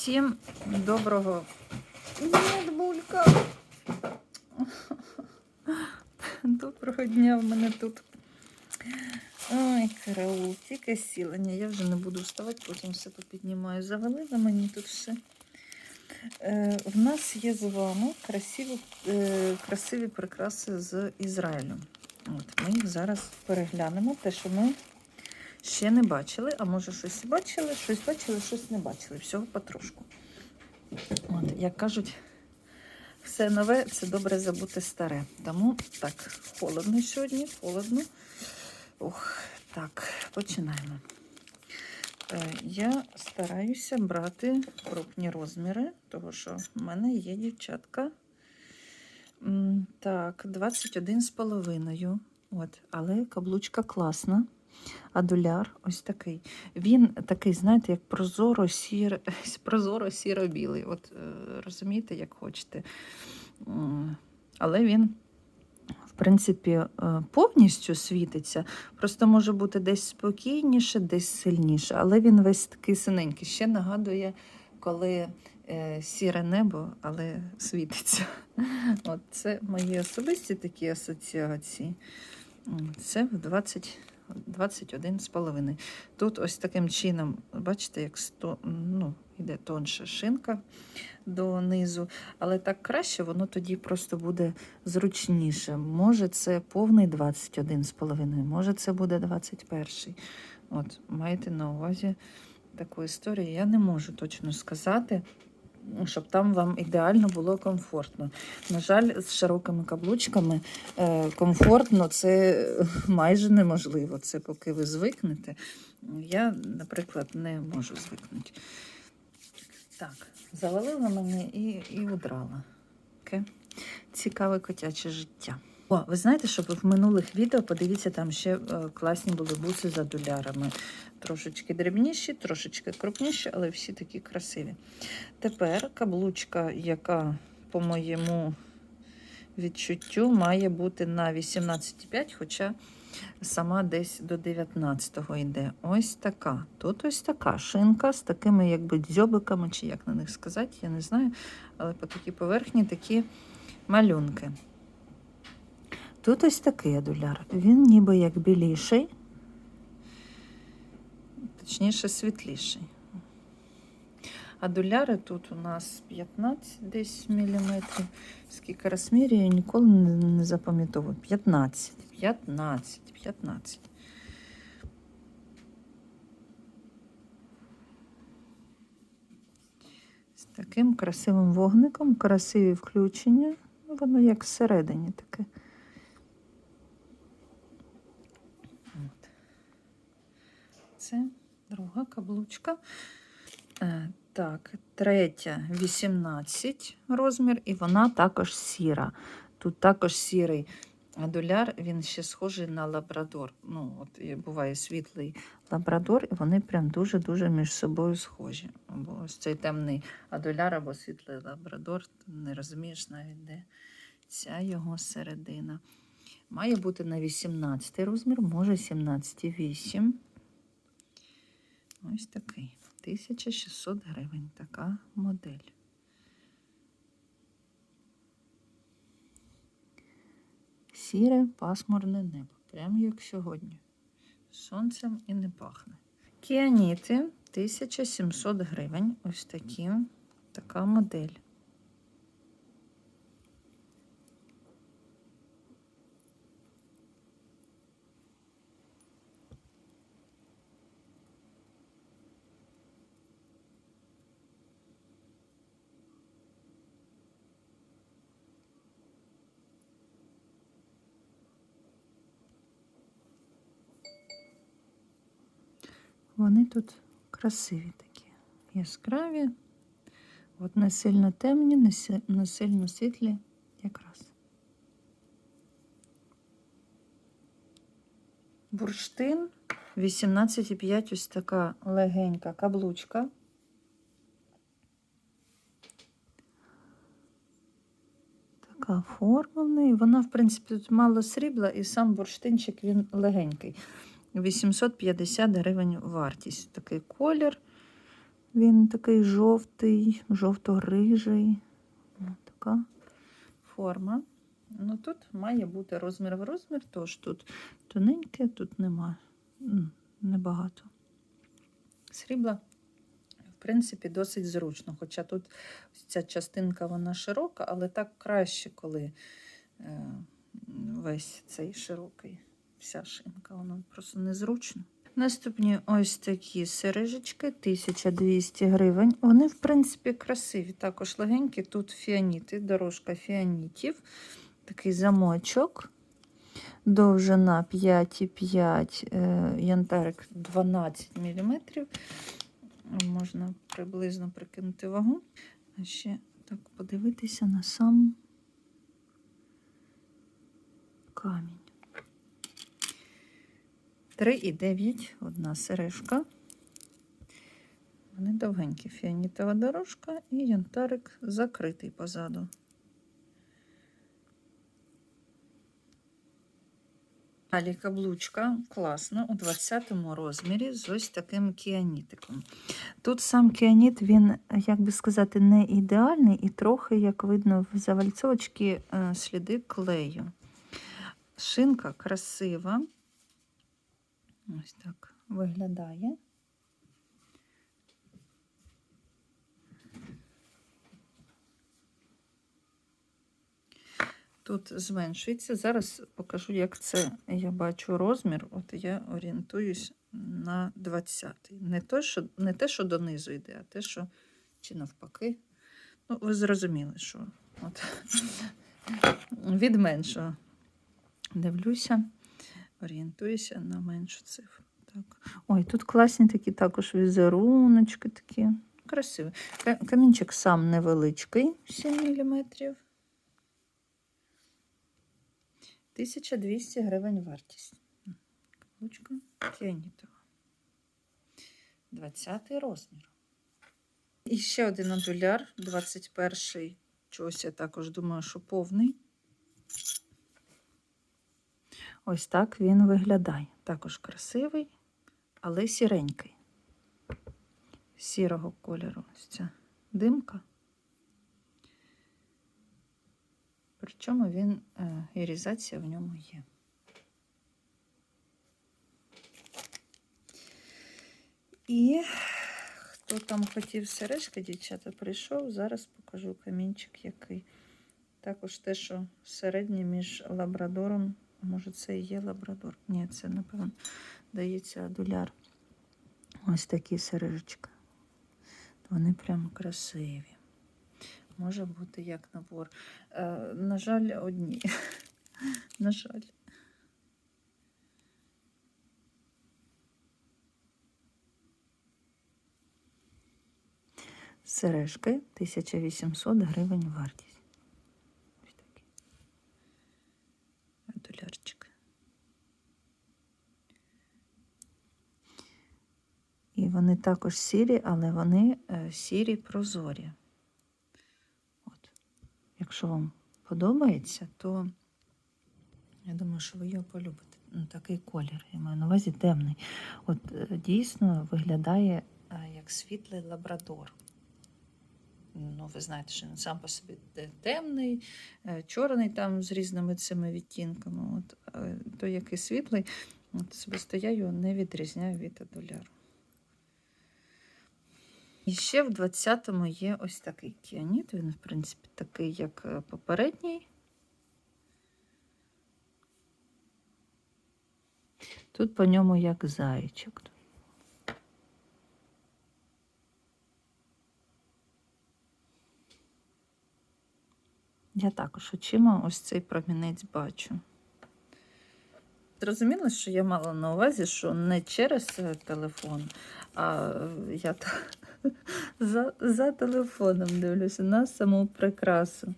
Всім доброго. Булька. Доброго дня в мене тут. Ой, караул, тільки сіла. Ні, я вже не буду вставати, потім все попіднімаю. Завалила мені тут все. Е, в нас є з вами красиві, е, красиві прикраси з Ізраїлю. От, ми їх зараз переглянемо. Те, що ми ще не бачили, а може щось бачили, щось бачили, щось не бачили. Всього потрошку. От, як кажуть, все нове це добре забути старе. Тому так, холодно сьогодні, холодно. Ух, так, починаємо. Е, Я стараюся брати крупні розміри, тому що в мене є дівчатка. Так, 21 з половиною. От, але каблучка класна. А доляр ось такий. Він такий, знаєте, як прозоро сіро-білий. От е, розумієте, як хочете. Але він, в принципі, е, повністю світиться. Просто може бути десь спокійніше, десь сильніше. Але він весь такий синенький. Ще нагадує, коли е, сіре небо, але світиться. От це мої особисті такі асоціації. Це в 20. 21 з половиною. Тут ось таким чином, бачите, як сто, ну, йде тонша шинка донизу, але так краще, воно тоді просто буде зручніше. Може, це повний 21 з половиною, може, це буде 21. От, маєте на увазі таку історію. Я не можу точно сказати, щоб там вам ідеально було комфортно. На жаль, з широкими каблучками е, комфортно це майже неможливо. Це поки ви звикнете. Я, наприклад, не можу звикнути. Так, завалила мене і, і удрала. Окей? Цікаве котяче життя. О, ви знаєте, що в минулих відео, подивіться, там ще е, класні були буси за долярами. Трошечки дрібніші, трошечки крупніші, але всі такі красиві. Тепер каблучка, яка, по моєму відчуттю, має бути на 18,5, хоча сама десь до 19-го йде. Ось така. Тут ось така шинка з такими якби дзьобиками, чи як на них сказати, я не знаю. Але по такій поверхні такі малюнки. Тут ось такий адуляр. Він ніби як біліший, точніше світліший. Адуляри тут у нас 15 десь міліметрів. Скільки розмірюю, ніколи не, не запам'ятовую. 15, 15, 15. З таким красивим вогником, красиві включення. Воно як всередині таке. Це друга каблучка. Е, Так, третя 18 розмір, і вона також сіра. Тут також сірий адуляр, він ще схожий на лабрадор. Ну, от буває світлий лабрадор, і вони прям дуже-дуже між собою схожі. Бо ось цей темний адуляр або світлий лабрадор, не розумієш навіть, де ця його середина. Має бути на 18 розмір, може 17,8. Ось такий. 1600 гривень. Така модель. Сіре пасмурне небо. Прямо як сьогодні. Сонцем і не пахне. Кіаніти 1700 гривень. Ось такі. Така модель. Вони тут красиві такі, яскраві, от не сильно темні, не сильно світлі, якраз. Бурштин 18,5 ось така легенька каблучка. Така форма в неї. Вона, в принципі, тут мало срібла, і сам бурштинчик він легенький. 850 гривень вартість. Такий колір. Він такий жовтий, жовто-рижий. Така форма. Ну тут має бути розмір в розмір, тож тут тоненьке, тут нема небагато. Срібла, в принципі, досить зручно. Хоча тут ця частинка вона широка, але так краще, коли е, весь цей широкий, вся шинка, воно просто незручно. Наступні ось такі сережечки, 1200 гривень. Вони, в принципі, красиві, також легенькі. Тут фіаніти, дорожка фіанітів, такий замочок. Довжина 5,5, е, янтарик 12 мм. Можна приблизно прикинути вагу. А ще так подивитися на сам камінь. 3,9 одна сережка. Вони довгенькі, фіанітова дорожка і янтарик закритий позаду. Далі каблучка класна у 20 розмірі з ось таким кіанітиком. Тут сам кіаніт, він, як би сказати, не ідеальний і трохи, як видно, в завальцовочці е, сліди клею. Шинка красива. Ось так виглядає. Тут зменшується. Зараз покажу, як це я бачу розмір. От я орієнтуюсь на 20. Не, то, що, не те, що донизу йде, а те, що чи навпаки. Ну, ви зрозуміли, що от, від меншого дивлюся, орієнтуюся на меншу цифру. Так. Ой, тут класні такі також візеруночки такі. Красиві. Камінчик сам невеличкий, 7 мм. 1200 гривень вартість. Каблучка фіанітова. 20 розмір. І ще один адуляр, 21-й. Чогось я також думаю, що повний. Ось так він виглядає. Також красивий, але сіренький. Сірого кольору ось ця димка. Причому він е, ірізація в ньому є. І хто там хотів сережки, дівчата, прийшов, зараз покажу камінчик який. Також те, що середнє між лабрадором, може це і є лабрадор. Ні, це, напевно, дається адуляр. Ось такі сережечки. Вони прям красиві. Може бути як набор. Е, на жаль, одні. на жаль. Сережки 1800 гривень вартість. Ось такі. Адулярчик. І вони також сірі, але вони е, сірі прозорі. От. Якщо вам подобається, то я думаю, що ви його полюбите. Ну, такий колір, я маю на увазі темний. От е, дійсно виглядає е, як світлий лабрадор. Ну, ви знаєте, що він сам по собі темний, чорний там з різними цими відтінками. От, той, який світлий, от особисто я не відрізняю від адуляру. І ще в 20-му є ось такий кіаніт. Він, в принципі, такий, як е, попередній. Тут по ньому як зайчик. Я також очима ось цей промінець бачу. Зрозуміло, що я мала на увазі, що не через е, телефон, а е, я за, за телефоном дивлюся на саму прикрасу.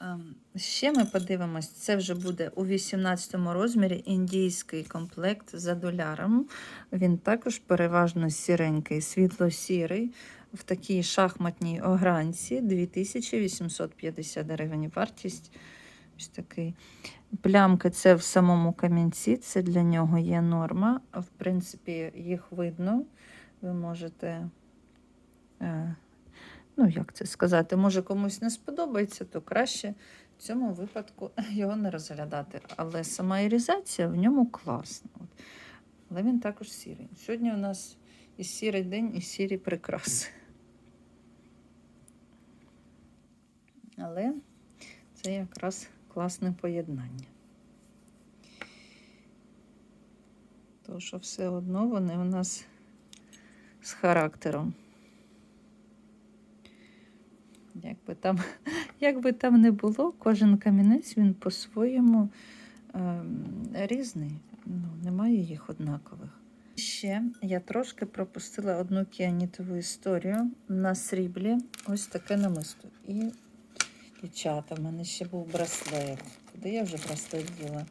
Ем, Ще ми подивимось, це вже буде у 18 розмірі індійський комплект за доляром. Він також переважно сіренький, світло-сірий, в такій шахматній огранці 2850 гривень вартість. Ось такий. Плямки це в самому камінці, це для нього є норма. В принципі, їх видно. Ви можете е, ну як це сказати, може комусь не сподобається, то краще в цьому випадку його не розглядати. Але сама ірізація в ньому класна. Але він також сірий. Сьогодні у нас і сірий день, і сірі прикраси. Але це якраз класне поєднання. То, що все одно вони у нас з характером. Як би там, як би там не було, кожен камінець він по-своєму ем, різний. Ну, немає їх однакових. Ще я трошки пропустила одну кіанітову історію на сріблі. Ось таке намисто. І дівчата, в мене ще був браслет. Куди я вже браслет діла?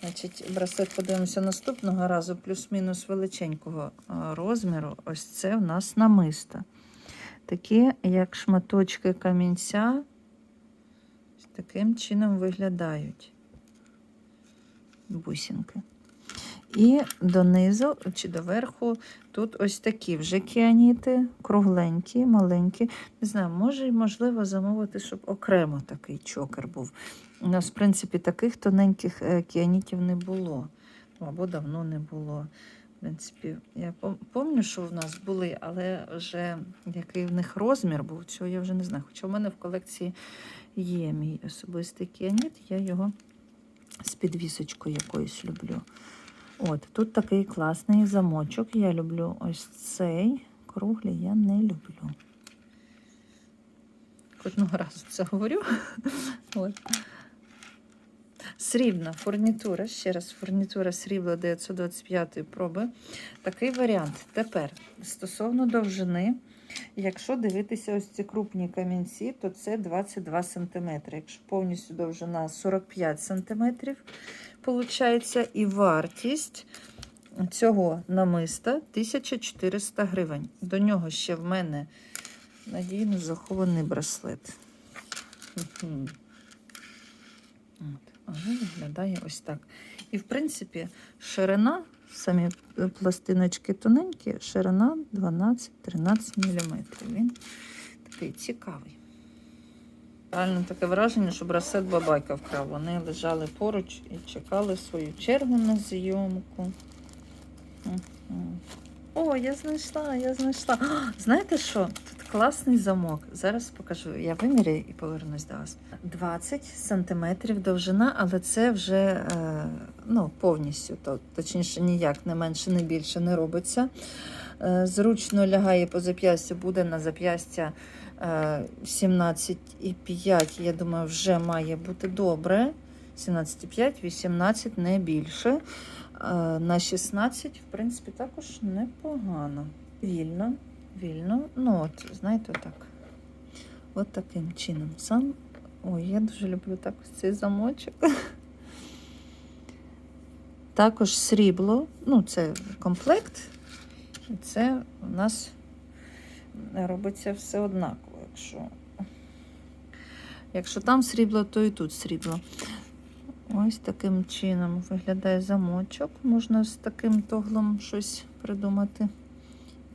Значить, браслет подивимося наступного разу, плюс-мінус величенького розміру. Ось це в нас намисто. Такі, як шматочки камінця, таким чином виглядають бусинки. І донизу чи доверху тут ось такі вже кіаніти, кругленькі, маленькі. Не знаю, може можливо замовити, щоб окремо такий чокер був. У нас, в принципі, таких тоненьких е, кіанітів не було. Або давно не було. В принципі, я пам'ятаю, що в нас були, але вже який в них розмір був, цього я вже не знаю. Хоча в мене в колекції є мій особистий кіаніт, я його з підвісочкою якоюсь люблю. От, тут такий класний замочок. Я люблю ось цей. Круглий я не люблю. Кожного разу це говорю. От. Срібна фурнітура, ще раз, фурнітура срібла 925 проби. Такий варіант. Тепер стосовно довжини, якщо дивитися ось ці крупні камінці, то це 22 см. Якщо повністю довжина 45 см, виходить, і вартість цього намиста 1400 гривень. До нього ще в мене надійно захований браслет. Але виглядає ось так. І, в принципі, ширина, самі пластиночки тоненькі, ширина 12-13 мм. Він такий цікавий. Реально таке враження, що браслет бабайка вкрав. Вони лежали поруч і чекали свою чергу на зйомку. О, я знайшла, я знайшла. А, знаєте що? Тут класний замок. Зараз покажу. Я виміряю і повернусь до вас. 20 сантиметрів довжина, але це вже е, ну, повністю, то, точніше, ніяк не менше, не більше не робиться. Е, зручно лягає по зап'ястю, буде на зап'ястя е, 17,5, я думаю, вже має бути добре. 17,5, 18 не більше. Е, На 16, в принципі, також непогано. Вільно, вільно. Ну, от, знаєте, отак. От таким чином. Сам. Ой, я дуже люблю так ось цей замочок. Також срібло, ну, це комплект. І це у нас робиться все однаково. Якщо, якщо там срібло, то і тут срібло. Ось таким чином виглядає замочок. Можна з таким тоглом щось придумати.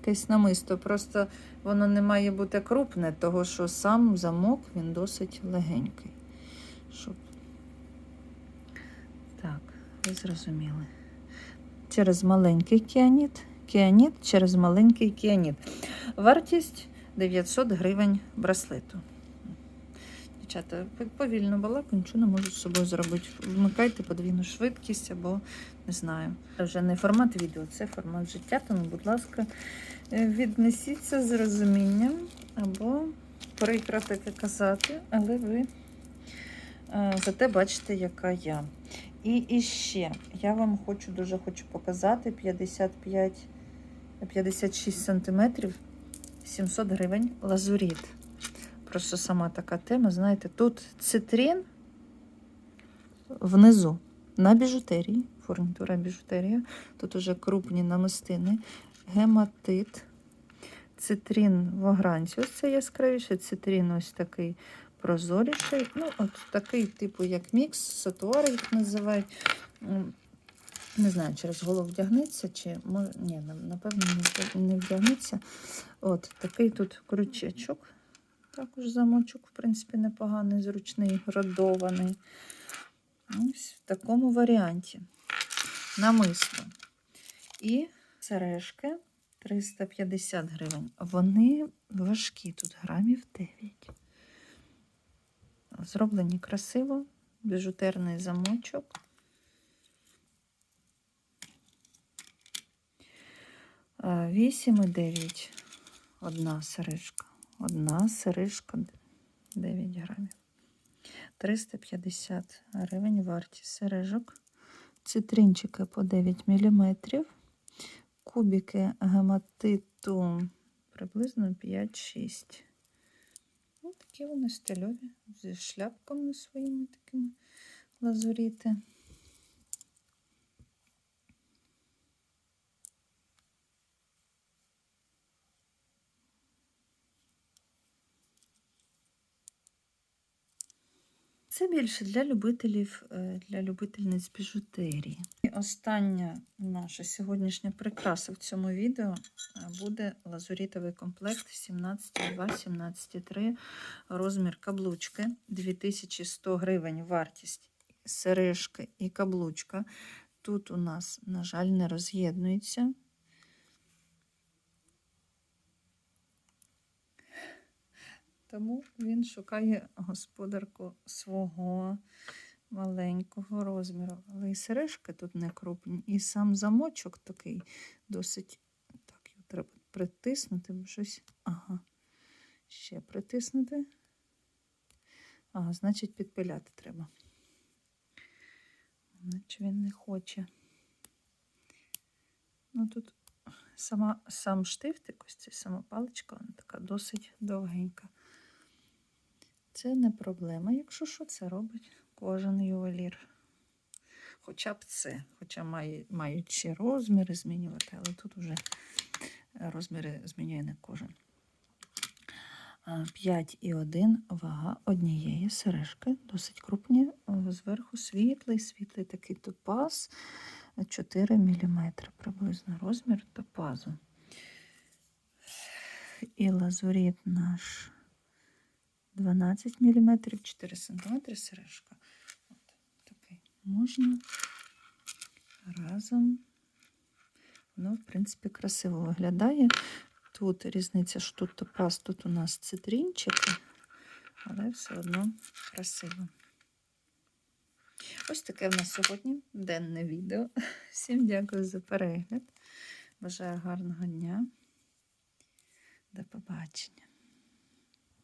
Якесь намисто. Просто воно не має бути крупне, того що сам замок він досить легенький. Щоб... Так, ви зрозуміли. Через маленький кіаніт, кіаніт через маленький кіаніт. Вартість 900 гривень браслету. Дівчата, повільно балаку, нічого не можу з собою зробити. Вмикайте подвійну швидкість або не знаю. Це вже не формат відео, це формат життя, тому, будь ласка, е, віднесіться з розумінням або таке казати, але ви е, зате бачите, яка я. І ще я вам хочу дуже хочу показати 55 56 сантиметрів 700 гривень лазуріт. Просто сама така тема. Знаєте, тут цитрин внизу на біжутерії, фурнітура біжутерія. Тут уже крупні намистини, гематит, цитрин в огранці. Ось це яскравіше, цитрин ось такий прозоріший. Ну, от такий, типу, як мікс, сатуари їх називають. Не знаю, через голову вдягнеться, чи. Ні, напевно, не вдягнеться. От такий тут крючечок. Також замочок, в принципі, непоганий, зручний, родований. Ось в такому варіанті. Намисто. І сережки 350 гривень. Вони важкі, тут грамів 9. Зроблені красиво, біжутерний замочок. 8 і 9. Одна сережка. Одна сережка 9 грамів. 350 гривень вартість сережок. Цитринчики по 9 мм. Кубики гематиту приблизно 5-6. Ну, такі вони стильові, зі шляпками своїми такими лазуріти. Це більше для любителів, е, для любительниць біжутерії. І остання наша сьогоднішня прикраса в цьому відео е, буде лазурітовий комплект 17,2, 17,3, розмір каблучки 2100 гривень вартість сережки і каблучка. Тут у нас, на жаль, не роз'єднується. Тому він шукає господарку свого маленького розміру. Але і сережки тут не крупні, і сам замочок такий досить. Так, його треба притиснути, бо щось. Ага. Ще притиснути. Ага, значить, підпиляти треба. Наче він не хоче. Ну тут сама, сам штифтик, ось ця сама паличка, вона така досить довгенька. Це не проблема, якщо що, це робить кожен ювелір. Хоча б це, хоча має, мають ще розміри змінювати, але тут вже розміри змінює не кожен. 5,1 вага однієї сережки, досить крупні, зверху світлий, світлий такий топаз, 4 мм приблизно розмір топазу. І лазурит наш 12 мм, 4 см сережка. От, такий можна разом. Воно, в принципі, красиво виглядає. Тут різниця, що тут топаз, тут у нас цитринчики, але все одно красиво. Ось таке в нас сьогодні денне відео. Всім дякую за перегляд. Бажаю гарного дня. До побачення.